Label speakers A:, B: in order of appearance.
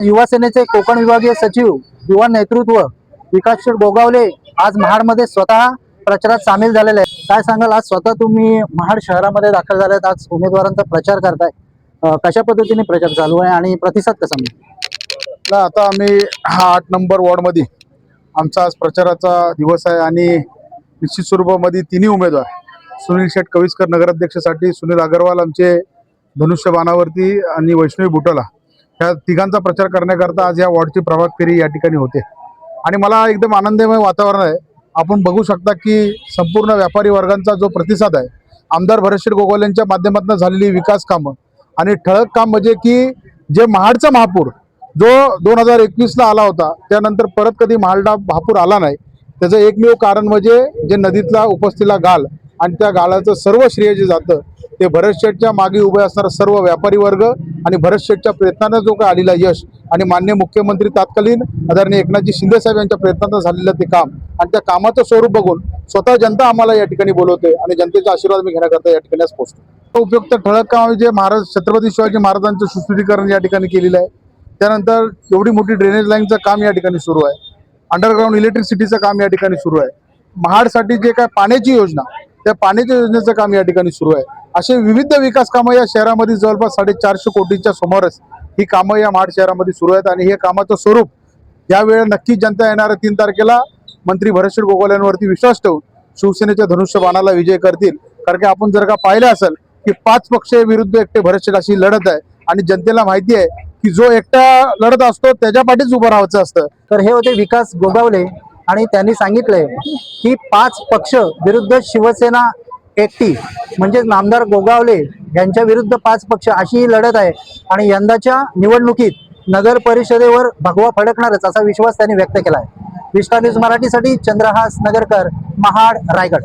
A: युवा सेनेचे कोकण विभागीय सचिव युवा नेतृत्व विकास गोगावले आज महाडमध्ये स्वतः प्रचारात सामील झालेले आहेत. काय सांगाल? आज स्वतः तुम्ही महाड शहरामध्ये दाखल झाले आहेत. आज उमेदवारांचा प्रचार करताय. कशा पद्धतीने प्रचार चालू आहे आणि प्रतिसाद कसा मिळतो
B: ना आता आम्ही हा आठ नंबर वॉर्डमध्ये आमचा आज प्रचाराचा दिवस आहे आणि निश्चित स्वरूपामध्ये तिन्ही उमेदवार सुनील शेठ कविस्कर नगराध्यक्षासाठी सुनील अगरवाल आमचे धनुष्यबाणावरती आणि वैष्णवी बुटोला ह्या तिघांचा प्रचार करण्याकरता आज या वॉर्डची प्रभाग फेरी या ठिकाणी होते. आणि मला एकदम आनंदमय वातावरण आहे. आपण बघू शकता की संपूर्ण व्यापारी वर्गांचा जो प्रतिसाद आहे आमदार भरतशेठ गोगोल यांच्या माध्यमातून झालेली विकास कामं आणि ठळक काम म्हणजे की जे महाडचा महापूर जो दोन हजार एकवीसला आला होता त्यानंतर परत कधी महालडा महापूर आला नाही त्याचं एकमेव कारण म्हणजे जे नदीतला उपस्थितीला गाल आणि त्या गालाचं सर्व श्रेय जे जातं ते भरतशेठच्या मागे उभे असणारा सर्व व्यापारी वर्ग आणि भरत शेठच्या प्रयत्नानं जो काय आलेला यश आणि मान्य मुख्यमंत्री तात्कालीन आदरणीय एकनाथजी शिंदे साहेब यांच्या प्रयत्नानं झालेलं ते काम आणि त्या कामाचं स्वरूप बघून स्वतः जनता आम्हाला या ठिकाणी बोलवते आणि जनतेचा आशीर्वाद मी घेण्याकरता या ठिकाणी पोहोचतो. उपयुक्त ठळक काम जे महाराज छत्रपती शिवाजी महाराजांचं सुशोभीकरण या ठिकाणी केलेलं आहे. त्यानंतर एवढी मोठी ड्रेनेज लाईनचं काम या ठिकाणी सुरू आहे. अंडरग्राऊंड इलेक्ट्रिसिटीचं काम या ठिकाणी सुरू आहे. महाडसाठी जे काय पाण्याची योजना त्या पाण्याच्या योजनेचं काम या ठिकाणी सुरू आहे. असे विविध विकास कामं या शहरामध्ये जवळपास साडेचारशे कोटीच्या समोरच ही कामं या महाड शहरामध्ये सुरू आहेत आणि हे कामाचं स्वरूप यावेळी नक्कीच जनता येणाऱ्या तीन तारखेला मंत्री भरतशेठ गोगोल यांवरती विश्वास ठेवून शिवसेनेच्या धनुष्य बाणाला विजय करतील. कारण की आपण जर का पाहिलं असेल की पाच पक्ष विरुद्ध एकटे भरतशेठ अशी लढत आहे आणि जनतेला माहिती आहे की जो एकटा लढत असतो त्याच्या पाठीच उभं राहायचं असतं.
A: तर हे होते विकास गोगावले. आणि त्यांनी सांगितलंय की पाच पक्ष विरुद्ध शिवसेना एकटी म्हणजेच नामदार गोगावले यांच्या विरुद्ध पाच पक्ष अशी ही लढत आहे. आणि यंदाच्या निवडणुकीत नगर परिषदेवर भगवा फडकणारच असा विश्वास त्यांनी व्यक्त केला आहे विस्तार न्यूज मराठीसाठी चंद्रहास नगरकर महाड रायगड.